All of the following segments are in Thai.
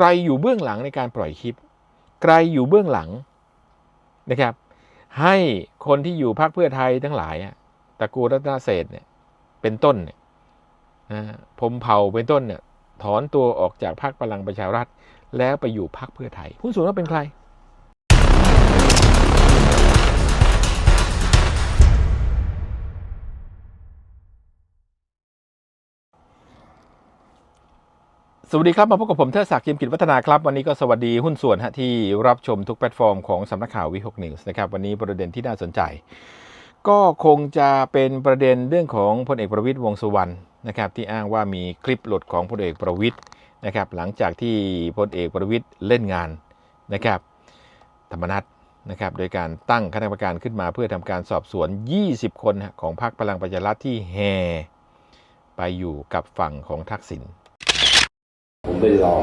ใครอยู่เบื้องหลังในการปล่อยคลิป ใครอยู่เบื้องหลังนะครับ ให้คนที่อยู่พรรคเพื่อไทยทั้งหลายอะตระกูลรัตนเศรษฐ์เนี่ยเป็นต้นเนี่ยนะพรมเผ่าเป็นต้นเนี่ยถอนตัวออกจากพรรคพลังประชารัฐ แล้วไปอยู่พรรคเพื่อไทยหุ้สูงว่าเป็นใคร สวัสดีครับ มาพบกับผมเทิดศักดิ์เจียมกิจวัฒนาครับ วันนี้ก็สวัสดีหุ้นส่วนฮะที่รับชมทุกแพลตฟอร์มของสำนักข่าววิหกนิวส์นะครับวันนี้ประเด็นที่น่าสนใจ ก็คงจะเป็นประเด็นเรื่องของพลเอกประวิตยวงสุวรรณนะครับที่อ้างว่ามีคลิปหลุดของพลเอกประวิตยนะครับหลังจากที่พลเอกประวิตยเล่นงานนะครับธรรมนัตนะครับโดยการตั้งคณะกรรมการขึ้นมาเพื่อทำการสอบสวน 20 คนของพรรคพลังประชารัฐที่แห่ไปอยู่กับฝั่งของทักษิณ ผมเป็นรอง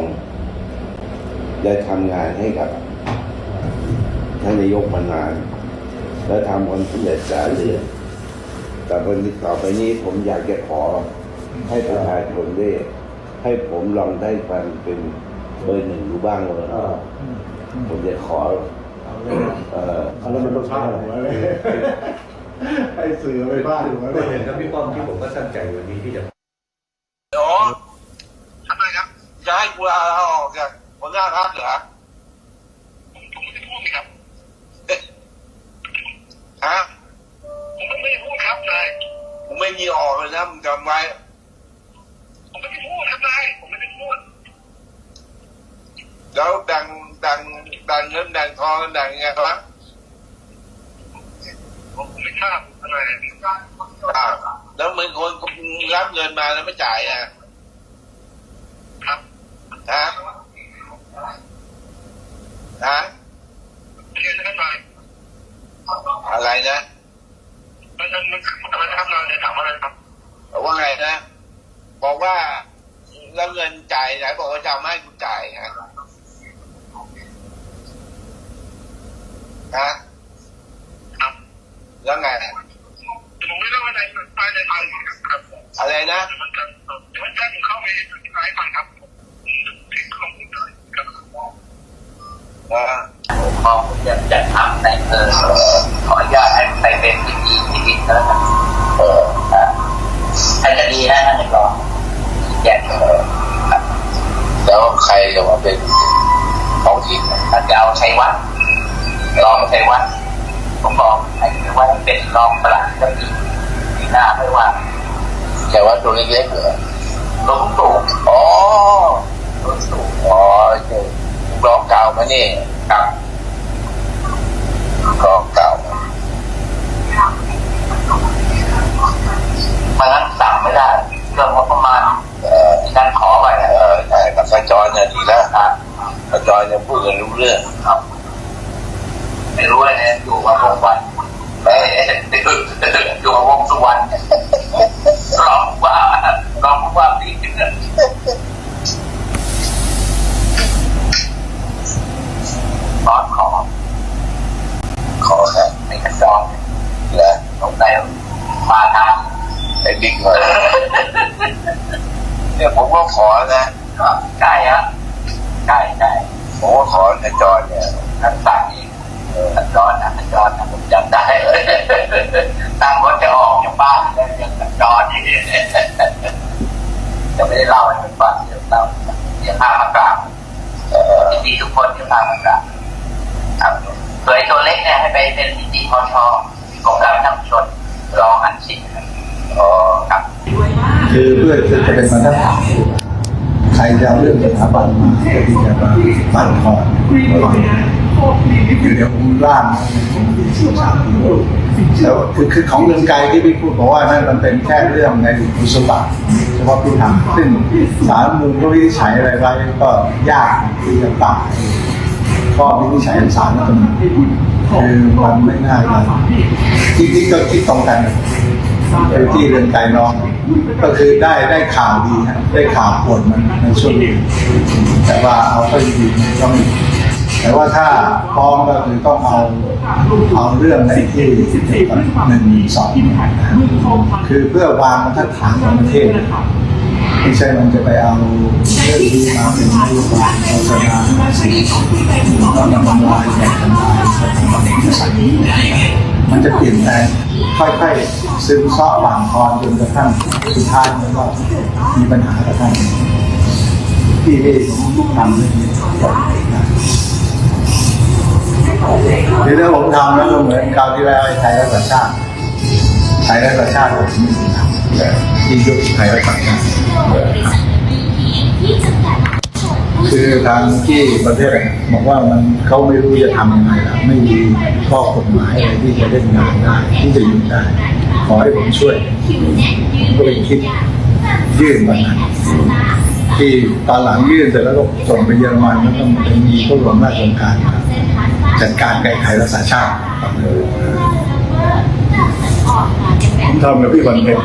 ได้ทำงานให้กับท่านนายกมานาน และทำความสำเร็จสาเรือนแต่วันนี้ต่อไปนี้ผมอยากจะขอให้ประชาชนได้ให้ผมลองได้ฟังเป็นเบอร์หนึ่งดูบ้างเลยผมจะขอเอ่อเอาแล้วมันต้องพลาดหัวเลยให้สื่อไปพลาดหัวเลก็ยเห็นครับพี่ป้อมที่ผมก็ตั้งใจวันนี้ที่จะ เดี๋ยวทำไมครับ จะให้กูเอาออกจากหัวหน้าพักเหรอผมไม่ได้พูดครับฮะผมไม่ได้พูดครับนายผมไม่มีออกเลยนะมึงจำไว้ผมไม่ได้พูดครับนายผมไม่ได้พูดแล้วดังดังดังเงินดังทองดังยังไงครับผมไม่ทราบอะไรอ่าแล้วมึงคนรับเงินมาแล้วไม่จ่ายอะครับ ฮะฮะเรียนกันหน่อยอะไรนะมันมันมันอะไรนะครับเราจะถามอะไรครับบอกว่าไงนะ บอกว่าแล้วเงินจ่ายไหนบอกว่าจะเอามาให้กูจ่ายฮะฮะครับแล้วไงผมไม่ได้ว่าในภายในไทยครับอะไรนะมันจะมันจะเข้าไปอธิบายฟังครับถึงข้อมูลเลยครับ ว่าผมมองจะจะทำในเออขออนุญาตให้ไปเป็นพิธีพิธีแล้วกันเออครับท่านจะดีนะท่านจะรองแยกเออแล้วใครจะมาเป็นท้องถิ่นท่านจะเอาชัยวัฒน์รองชัยวัฒน์ผมบอกให้ชัยวัฒน์เป็นรองประหลัดก็ดีปีหน้าไม่ว่าแต่ว่าตัวเล็กๆเหรอลงสูงอ๋อ ลงสูง อ๋อโอเค ร้องเก่ามานี่กับร้องเก่ามานั้นสั่งไม่ได้เรื่องงบประมาณเอ่อท่านขอไว้นะเออแต่กับสจอยเนี่ยดีแล้วครับสจอยเนี่ยพูดกันรู้เรื่อง ครับไม่รู้เลยนะอยู่ว่าวงวันเอ้ยอยู่ว่าวงสุวรรณรองว่ารองว่าปีนึงตอนขอ ขอครับ ในกระจอง นะ ตรงไหนมาทาง ไอ้บิ๊กหน่อยเนี่ยผมก็ขอนะ ก็ใกล้ฮะใกล้ใกล้ผมก็ขอสจอยเนี่ยท่านสั่งอีกท่านจอนนะท่านจอนนะผมจำได้เลยตั้งรถจะออกจากบ้านแล้วยังท่านจอนอย่างนี้จะไม่ได้เล่าให้มันฟังเดี๋ยวเล่าเดี๋ยวพามากราบเอ่อยินดีทุกคนที่พามากราบครับเผยตัวเล็กเนี่ยให้ไปเป็นนิติพชกรมการประชาชนรองอันสิงห์อ๋อครับคือเพื่อจะเป็นมาตรฐาน ใครจะเอาเรื่องสถาบันมาเพื่อที่จะมาปั่นคอนคือเดี๋ยวผมร่างแล้วคือคือของเรื่องไกลที่พี่พูดบอกว่านั่นมันเป็นแค่เรื่องในอุสบัติเฉพาะพื้นฐานซึ่งสารมูลก็วินิจฉัยอะไรไว้ก็ยากที่จะตัดข้อวินิจฉัยของศาลรัฐธรรมนูญคือมันไม่ง่ายเลยที่ที่ก็คิดตรงกัน ไปที่เรือนไกลน้อง ก็คือได้ได้ข่าวดีฮะได้ข่าวผลมันในช่วงนี้แต่ว่าเอาก็ดีต้องแต่ว่าถ้าพร้อมก็คือต้องเอาเอาเรื่องในที่หนึ่งสองคือเพื่อวางบรรฐานของประเทศไม่ใช่มันจะไปเอาเรื่องนี้มาเป็นนโยบายเอาเสนาสีแล้วนำมันลายแบบทำลายใส่มันจะเปลี่ยนแปลง ค่อยๆ ซึมซาบบางตอนจนกระทั่งสุดท้ายมันก็มีปัญหากับท่านที่ที่ผมทำเรื่องนี้ก่อถ้าผมทำแล้วก็เหมือนคราวที่แล้วไอ้ไทยรักษาชาติไทยรักษาชาติผมไม่ทำที่ยุคไทยรักษาชาติ คือทางที่ประเทศบอกว่ามันเขาไม่รู้จะทำยังไงแล้วไม่มีข้อกฎหมายอะไรที่จะเล่นงานได้ที่จะยุ่งได้ขอให้ผมช่วยก็เลยคิดยื่นวันนั้นที่ตอนหลังยื่นเสร็จแล้วก็ส่งไปเยอรมันแล้วก็มันมีผู้รวมราชการครับจัดการแก้ไขรักษาชาติผมทำกับพี่วันเพ็ญ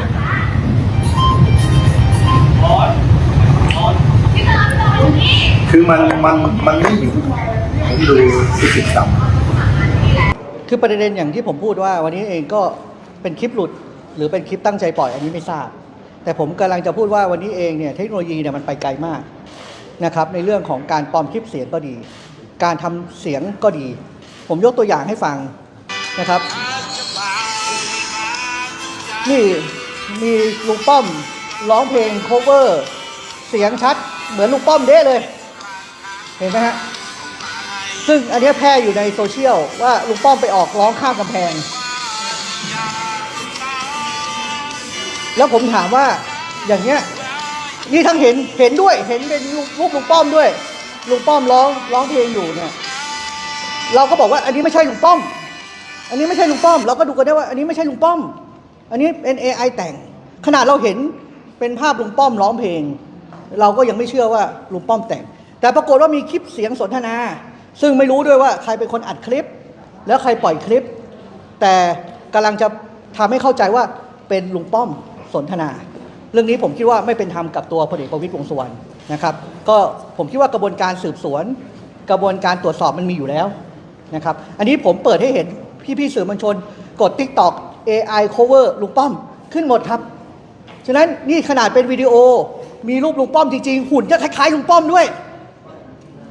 คือมันมันมันไม่อยู่ผมดูพฤติกรรมคือประเด็นอย่างที่ผมพูดว่า วันนี้เองก็เป็นคลิปหลุด หรือเป็นคลิปตั้งใจปล่อยอันนี้ไม่ทราบ แต่ผมกำลังจะพูดว่าวันนี้เองเนี่ยเทคโนโลยีเนี่ยมันไปไกลมากนะครับในเรื่องของการปลอมคลิปเสียงก็ดี การทำเสียงก็ดี ผมยกตัวอย่างให้ฟังนะครับนี่มีลุงป้อมร้องเพลง cover เสียงชัด เหมือนลุงป้อมเด้เลย เห็นไหมฮะ ซึ่งอันนี้แพร่อยู่ในโซเชียลว่าลุงป้อมไปออกร้องข้ามกำแพง แล้วผมถามว่าอย่างเงี้ยนี่ทั้งเห็นเห็นด้วยเห็นเป็นลูกลูกลุงป้อมด้วยลุงป้อมร้องร้องเพลงอยู่เนี่ย เราก็บอกว่าอันนี้ไม่ใช่ลุงป้อม อันนี้ไม่ใช่ลุงป้อม เราก็ดูกันได้ว่า อันนี้ไม่ใช่ลุงป้อม อันนี้เป็น AI แต่ง ขนาดเราเห็นเป็นภาพลุงป้อมร้องเพลง เราก็ยังไม่เชื่อว่าลุงป้อมแต่ง แต่ปรากฏว่ามีคลิปเสียงสนทนา ซึ่งไม่รู้ด้วยว่าใครเป็นคนอัดคลิป แล้วใครปล่อยคลิป แต่กำลังจะทำให้เข้าใจว่าเป็นลุงป้อมสนทนา เรื่องนี้ผมคิดว่าไม่เป็นธรรมกับตัวพลเอกประวิตรวงสุวรรณนะครับ ก็ผมคิดว่ากระบวนการสืบสวน กระบวนการตรวจสอบมันมีอยู่แล้วนะครับ อันนี้ผมเปิดให้เห็นพี่ๆสื่อมวลชน กด TikTok AI cover ลุงป้อมขึ้นหมดครับ ฉะนั้นนี่ขนาดเป็นวิดีโอ มีรูปลุงป้อมจริงๆ หุ่นจะคล้ายๆลุงป้อมด้วย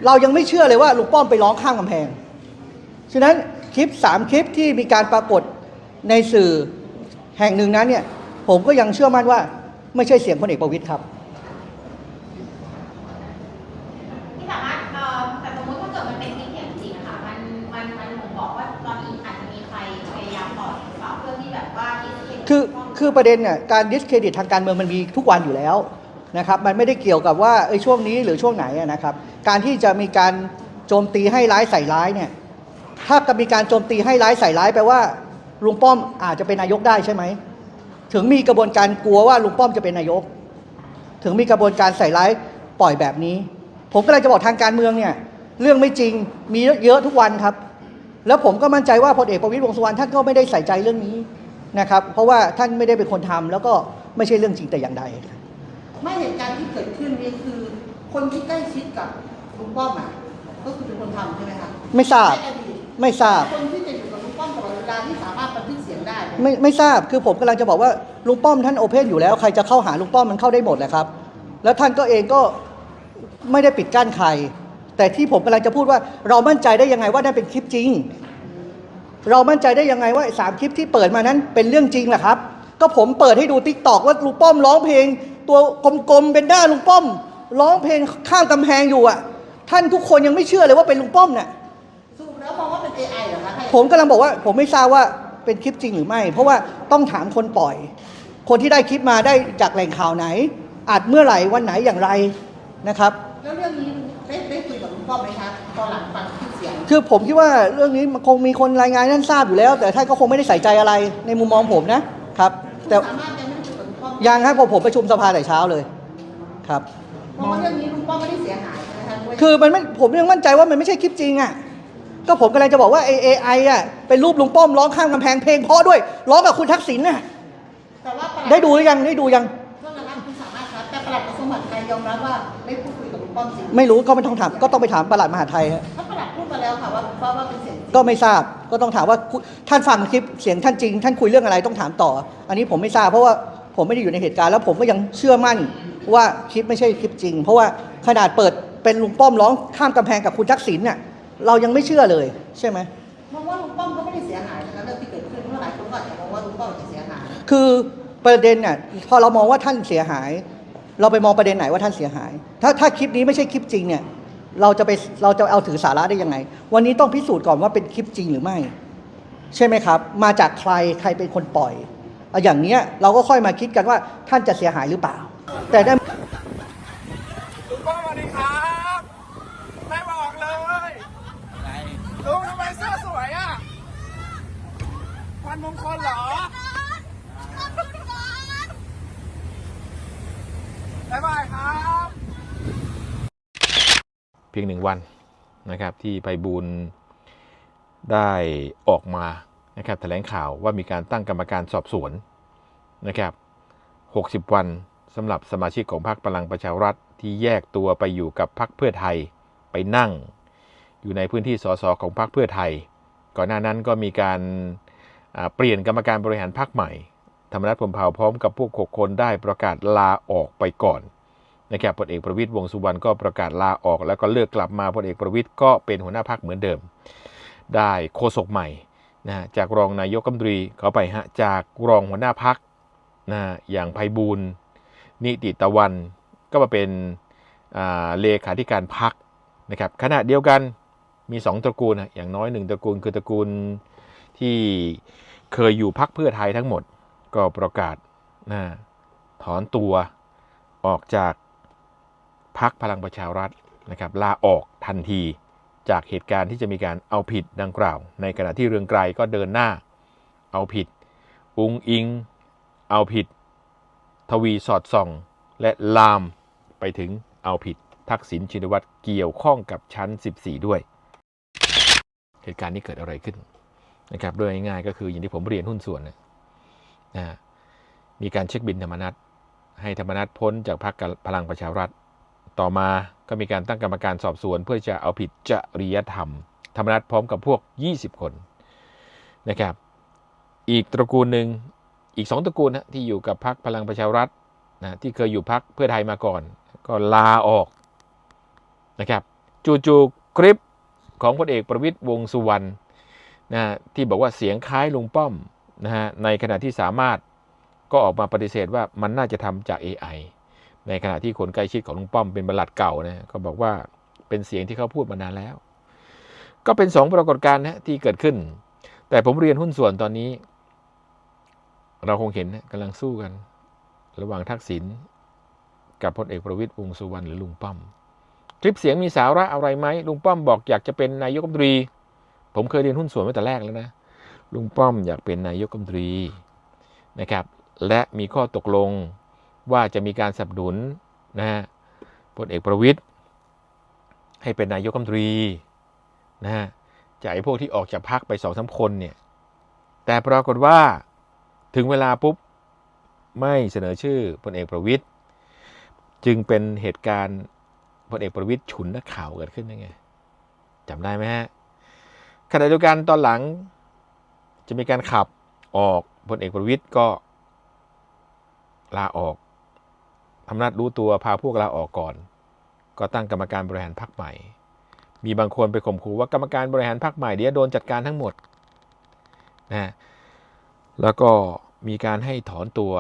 เรายังไม่เชื่อเลยว่าลุงป้อมไปร้องข้างกำแพง ฉะนั้นคลิปสามคลิปที่มีการปรากฏในสื่อแห่งหนึ่งนั้นเนี่ย ผมก็ยังเชื่อมั่นว่า ไม่ใช่เสียงพลเอกประวิตยครับที่สามารถเอ่อแต่สมมติถ้าเกิดมันเป็นคลิปเสียงจริงอะค่ะมันมันมันผมบอกว่าตอนนี้อาจจะมีใครพยายามต่อหรือเปล่าเพื่อที่แบบว่าที่จะเป็นคือคือประเด็นเนี่ยการดิสเครดิตทางการเมืองมันมีทุกวันอยู่แล้ว นะครับมันไม่ได้เกี่ยวกับว่าเอ้ยช่วงนี้หรือช่วงไหนนะครับ การที่จะมีการโจมตีให้ร้ายใส่ร้ายเนี่ยถ้าจะมีการโจมตีให้ร้ายใส่ร้ายแปลว่าลุงป้อมอาจจะเป็นนายกได้ใช่ไหมถึงมีกระบวนการกลัวว่าลุงป้อมจะเป็นนายก ถึงมีกระบวนการใส่ร้ายปล่อยแบบนี้ ผมก็เลยจะบอกทางการเมืองเนี่ยเรื่องไม่จริงมีเยอะทุกวันครับ แล้วผมก็มั่นใจว่าพลเอกประวิตรวงสุวรรณท่านก็ไม่ได้ใส่ใจเรื่องนี้นะครับ เพราะว่าท่านไม่ได้เป็นคนทำแล้วก็ไม่ใช่เรื่องจริงแต่อย่างใด ไม่เหตุการณ์ที่เกิดขึ้นนี่คือ คนที่ใกล้ชิดกับลุงป้อมอะก็คือเป็นคนทำใช่ไหมคะไม่ทราบในอดีตไม่ทราบ คนที่จะอยู่กับลุงป้อมตลอดเวลาที่สามารถบันทึกเสียงได้เนี่ยไม่ไม่ทราบคือผมกำลังจะบอกว่าลุงป้อมท่านโอเพนอยู่แล้วใครจะเข้าหาลุงป้อมมันเข้าได้หมดแหละครับ แล้วท่านก็เองก็ไม่ได้ปิดกั้นใคร แต่ที่ผมกำลังจะพูดว่าเรามั่นใจได้ยังไงว่านั่นเป็นคลิปจริง เรามั่นใจได้ยังไงว่าไอ้สามคลิปที่เปิดมานั้นเป็นเรื่องจริงแหละครับ ก็ผมเปิดให้ดูทิกตอกว่าลุงป้อมร้องเพลง ตัวกลมๆเป็นหน้าลุงป้อม ร้องเพลงข้ามกำแพงอยู่อะ ท่านทุกคนยังไม่เชื่อเลยว่าเป็นลุงป้อมเนี่ยสรุปแล้วมองว่าเป็น AI เหรอคะถ้าผมกำลังบอกว่าผมไม่ทราบว่าเป็นคลิปจริงหรือไม่ เพราะว่าต้องถามคนปล่อย คนที่ได้คลิปมาได้จากแหล่งข่าวไหนอัดเมื่อไหร่วันไหนอย่างไรนะครับ แล้วเรื่องนี้ได้ได้คุยกับลุงป้อมไหมคะตอนหลังฟังคลิปเสียง คือผมคิดว่าเรื่องนี้มันคงมีคนรายงานท่านทราบอยู่แล้ว แต่ท่านก็คงไม่ได้ใส่ใจอะไรในมุมมองผมนะครับ แต่ สามารถยังไม่ได้คุ ยกับลุงป้อมยังครับผมผมประชุมสภาแต่เช้าเลยครับมองว่าเรื่องนี้ลุงป้อมไม่ได้เสียหายนะคะด้วยคือมันไม่ผมยังมั่นใจว่ามันไม่ใช่คลิปจริงอะก็ผมกำลังจะบอกว่าไอเอไออะเป็นรูปลุงป้อมร้องข้ามกำแพงเพลงเพราะด้วยร้องกับคุณทักษิณน่ะแต่ว่าประหลัได้ดูหรือยังได้ดูยังเรื่องนั้นคุณสามารถครับแต่ประหลัดกระทรวงมหาดไทยยอมรับว่าได้พูดคุยกับลุงป้อมจริงไม่รู้ก็ไม่ต้องถามก็ต้องไปถามปลัดมหาดไทยฮะถ้าประหลัดพูดมาแล้วค่ะว่าว่าว่าเป็นเสียงจริงก็ไม่ทราบก็ต้องถามว่าคุณท่านฟังคลิปเสียงท่านจริง ท่านคุยเรื่องอะไรต้องถามต่อ อันนี้ผมไม่ทราบเพราะว่า ผมไม่ได้อยู่ในเหตุการณ์แล้วผมก็ยังเชื่อมั่นว่าคลิปไม่ใช่คลิปจริง เพราะว่าขนาดเปิดเป็นลุงป้อมร้องข้ามกำแพงกับคุณทักษิณเนี่ยเรายังไม่เชื่อเลยใช่ไหมมองว่าลุงป้อมก็ไม่ได้เสียหายนะคะเรื่องที่เกิดขึ้นเมื่อหลายคนก็อาจจะมองว่าลุงป้อมจะเสียหายคือประเด็นเนี่ยพอเรามองว่าท่านเสียหาย เราไปมองประเด็นไหนว่าท่านเสียหาย ถ้าถ้าคลิปนี้ไม่ใช่คลิปจริงเนี่ยเราจะไปเราจะเอาถือสาระได้ยังไง วันนี้ต้องพิสูจน์ก่อนว่าเป็นคลิปจริงหรือไม่ ใช่ไหมครับ มาจากใครใครเป็นคนปล่อยเอาอย่างเนี้ยเราก็ค่อยมาคิดกันว่าท่านจะเสียหายหรือเปล่า แต่ได้ลุงป้อมสวัสดีครับไม่บอกเลยลุงทำไมเสื้อสวยอะวันมงคลเหรอบ๊ายบายครับ เพียงหนึ่งวันนะครับที่ไพบูลย์ได้ออกมา นะครับแถลงข่าวว่ามีการตั้งกรรมการสอบสวนนะครับ60 วันสำหรับสมาชิกของพรรคพลังประชารัฐที่แยกตัวไปอยู่กับพรรคเพื่อไทยไปนั่ง อยู่ในพื้นที่สสของพรรคเพื่อไทย ก่อนหน้านั้นก็มีการเปลี่ยนกรรมการบริหารพรรคใหม่ธรรมนัฐพรมเผ่าพร้อมกับพวกหกคนได้ประกาศลาออกไปก่อนนะครับพลเอกประวิตยวงสุวรรณก็ประกาศลาออก แล้วก็เลือกกลับมาพลเอกประวิตยก็เป็นหัวหน้าพักเหมือนเดิม ได้โฆษกใหม่ นะจากรองนายกรัฐมนตรีเขาไปฮะจากรองหัวหน้าพักนะฮะอย่างไพบูลนิติตะวันก็มาเป็นเลขาธิการพักนะครับขณะเดียวกันมีสองตระกูลนะอย่างน้อยหนึ่งตระกูลคือตระกูลที่เคยอยู่พักเพื่อไทยทั้งหมด ก็ประกาศนะถอนตัวออกจากพักพลังประชารัฐนะครับลาออกทันที จากเหตุการณ์ที่จะมีการเอาผิดดังกล่าว ในขณะที่เรืองไกรก็เดินหน้า เอาผิด อุงอิง เอาผิด ทวีสอดส่อง และลามไปถึงเอาผิด ทักษิณชินวัตรเกี่ยวข้องกับชั้น 14 ด้วย เหตุการณ์นี้เกิดอะไรขึ้นนะครับโดยง่ายๆก็คืออย่างที่ผมเรียนหุ้นส่วนนะมีการเช็คบินธรรมนัตให้ธรรมนัตพ้นจากพรรคพลังประชารัฐ ต่อมาก็มีการตั้งกรรมการสอบสวน เพื่อจะเอาผิดจริยธรรม ธรรมนัตพร้อมกับพวก 20 คนนะครับ อีกตระกูลหนึ่งอีกสองตระกูลนะที่อยู่กับพรรคพลังประชารัฐนะที่เคยอยู่พรรคเพื่อไทยมาก่อน ก็ลาออกนะครับ จู่ๆคลิปของพลเอกประวิตยวงสุวรรณนะที่บอกว่าเสียงคล้ายลุงป้อมนะฮะในขณะที่สามารถก็ออกมาปฏิเสธว่ามันน่าจะทำจาก AI ในขณะที่คนใกล้ชิดของลุงป้อมเป็นบรรลัดเก่านะก็บอกว่าเป็นเสียงที่เขาพูดมานานแล้ว ก็เป็นสองปรากฏการณ์นะที่เกิดขึ้น แต่ผมเรียนหุ้นส่วนตอนนี้ เราคงเห็นนะกำลังสู้กัน ระหว่างทักษิณกับพลเอกประวิตยวงสุวรรณหรือลุงป้อม คลิปเสียงมีสาระอะไรไหมลุงป้อมบอกอยากจะเป็นนายกรัฐมนตรี ผมเคยเรียนหุ้นส่วนมาแต่แรกแล้วนะลุงป้อมอยากเป็นนายกรัฐมนตรีนะครับ และมีข้อตกลง ว่าจะมีการสนับสนุนนะฮะพลเอกประวิตย์ให้เป็นนายกรัฐมนตรีนะฮะจากไอ้พวกที่ออกจากพรรคไปสองสาคนเนี่ยแต่ปรากฏว่าถึงเวลาปุ๊บไม่เสนอชื่อพลเอกประวิตย์จึงเป็นเหตุการณ์พลเอกประวิตย์ฉุนนักข่าวเกิดขึ้นได้ไงจำได้ไหมฮะขณะเดียวกันตอนหลังจะมีการขับออกพลเอกประวิตย์ก็ลาออก ทำนัดรู้ตัวพาพวกลาออกก่อน ก็ตั้งกรรมการบริหารพรรคใหม่ มีบางคนไปข่มขู่ว่ากรรมการบริหารพรรคใหม่เดี๋ยวโดนจัดการทั้งหมดนะแล้วก็มีการให้ถอนตัว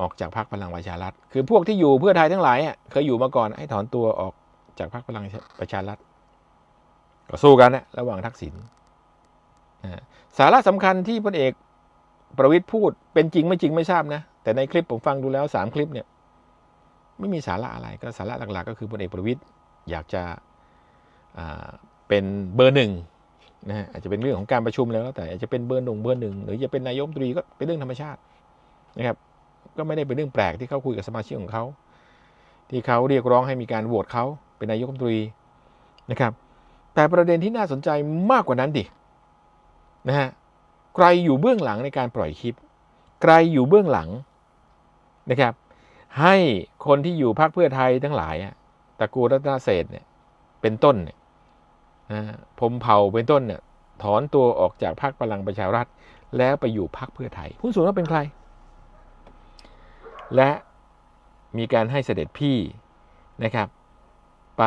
ออกจากพรรคพลังประชารัฐ คือพวกที่อยู่เพื่อไทยทั้งหลายอะเคยอยู่มาก่อนให้ถอนตัวออกจากพรรคพลังประชารัฐก็สู้กันนะระหว่างทักษิณนะสาระสำคัญที่พลเอกประวิตยพูดเป็นจริงไม่จริงไม่ทราบนะ แต่ในคลิปผมฟังดูแล้วสามคลิปเนี่ย ไม่มีสาระอะไรก็สาระหลักๆ ก็คือพลเอกประวิตยอยากจะเป็นเบอร์หนึ่งนะฮะอาจจะเป็นเรื่องของการประชุมแล้วแต่อาจจะเป็นเบอร์หนึ่งเบอร์หนึ่งหรือจะเป็นนายกตรีก็เป็นเรื่องธรรมชาตินะครับ ก็ไม่ได้เป็นเรื่องแปลกที่เขาคุยกับสมาชิกของเขาที่เขาเรียกร้องให้มีการโหวตเขาเป็นนายกรัฐมนตรีนะครับ แต่ประเด็นที่น่าสนใจมากกว่านั้นดินะฮะใครอยู่เบื้องหลังในการปล่อยคลิป ใครอยู่เบื้องหลังนะครับ ให้คนที่อยู่พรรคเพื่อไทยทั้งหลายอะตระกูลรัตนเศรษฐ์เนี่ย เป็นต้นเนี่ยนะพรหมเผ่าเป็นต้นเนี่ย ถอนตัวออกจากพรรคพลังประชารัฐ แล้วไปอยู่พรรคเพื่อไทยหุ้นส่วนว่าเป็นใคร และมีการให้เสด็จพี่นะครับ ไป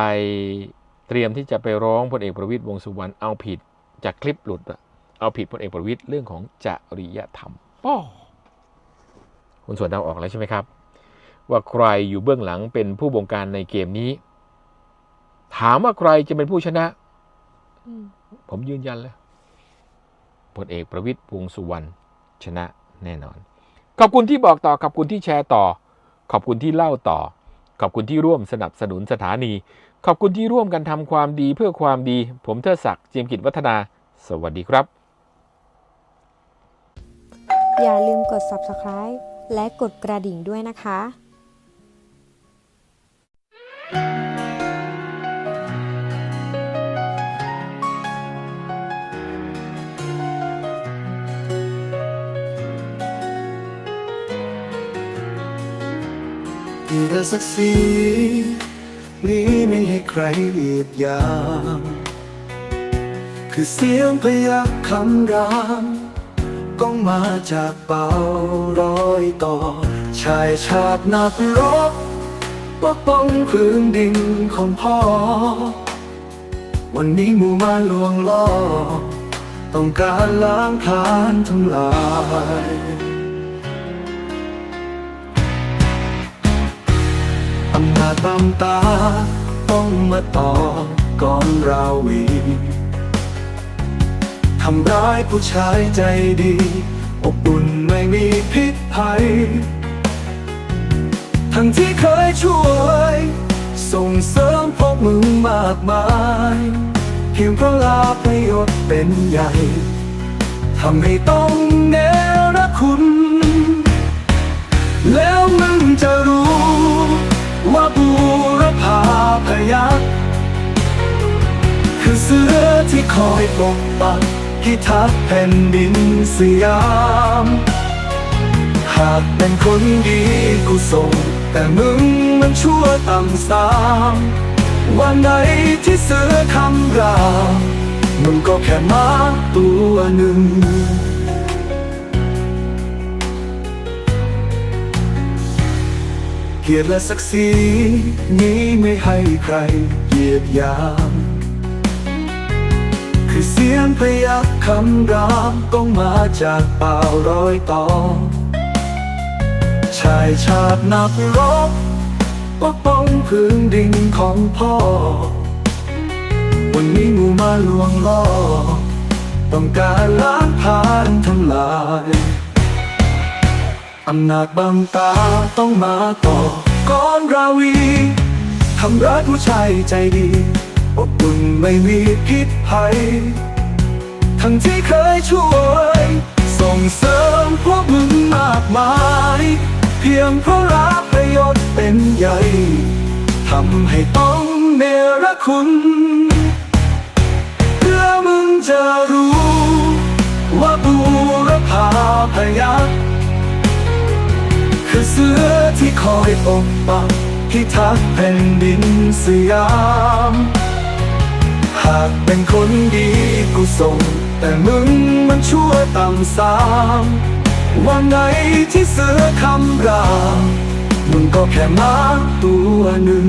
เตรียมที่จะไปร้องพลเอกประวิตยวงษ์สุวรรณเอาผิดจากคลิปหลุดอะเอาผิดพลเอกประวิตยเรื่องของจริยธรรมป้อคุณส่วนเดาออกแล้วใช่ไหมครับ ว่าใครอยู่เบื้องหลังเป็นผู้บงการในเกมนี้ ถามว่าใครจะเป็นผู้ชนะผมยืนยันเลยพลเอกประวิตยวงสุวรรณชนะแน่นอน ขอบคุณที่บอกต่อ ขอบคุณที่แชร์ต่อ ขอบคุณที่เล่าต่อ ขอบคุณที่ร่วมสนับสนุนสถานี ขอบคุณที่ร่วมกันทำความดีเพื่อความดี ผมเทิดศักดิ์เจียมกิจวัฒนา สวัสดีครับ อย่าลืมกด subscribe และกดกระดิ่งด้วยนะคะ แต่สักสีนี้ไม่ให้ใครเหยียดยามคือเสียงพยักคำรามก้องมาจากเป่ารอยต่อ ชายชาตินักรบปกป้องพื้นดินของพ่อ วันนี้หมู่มาลวงล่อ ต้องการล้างผลาญทำลาย อำนาจบำตา ต้องมาต่อก่อนราวีทำร้ายผู้ชายใจดี อบอุ่นไม่มีพิษภัย ทั้งที่เคยช่วย ส่งเสริมพวกมึงมากมายเพียงเพราะลาประโยชน์เป็นใหญ่ทำให้ต้องเนรคุณ แล้วมึงจะรู้ บูรพาพยักคือเสือที่คอยปกปักพิทักษ์แผ่นดินสยาม หากเป็นคนดีกูส่งแต่มึงมันชั่วต่ำสามวันไหนที่เสือคำรามมึงก็แค่มาตัวหนึ่ง เกียรติและศักดิ์ศรีนี้ไม่ให้ใครเหยียดยามคือเสียงพยักคำรามต้องมาจากเป่าร้อยต่อ ชายชาตินักรบปกป้องพื้นดินของพ่อ วันนี้งูมาลวงล่อ ต้องการล้างผลาญทำลาย อำนาจบังตาต้องมาต่อก่อนราวีทำร้ายผู้ชายใจดีอบอุ่นไม่มีพิษภัย ทั้งที่เคยช่วย ส่งเสริมพวกมึงมากมาย เพียงเพราะรักประโยชน์เป็นใหญ่ทำให้ต้องเนรคุณเพื่อมึงจะรู้ ว่าบูรพาพยักคือ เสือที่คอยปกปักพิทักษ์แผ่นดินสยาม หากเป็นคนดีกูส่ง แต่มึงมันชั่วต่ำสามวันไหนที่เสือคำรามมึงก็แค่มาตัวหนึ่ง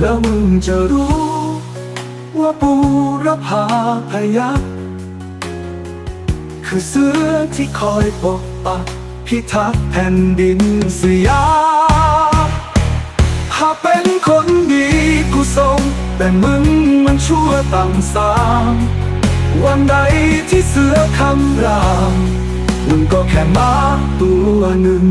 แล้วมึงจะรู้ว่าปูรพาพยักคือเสือที่คอยปกปัก พิทักษ์แผ่นดินสยามหากเป็นคนดีกูส่งแต่มึงมันชั่วต่ำสาม วันใดที่เสือคำราม มึงก็แค่มาตัวหนึ่ง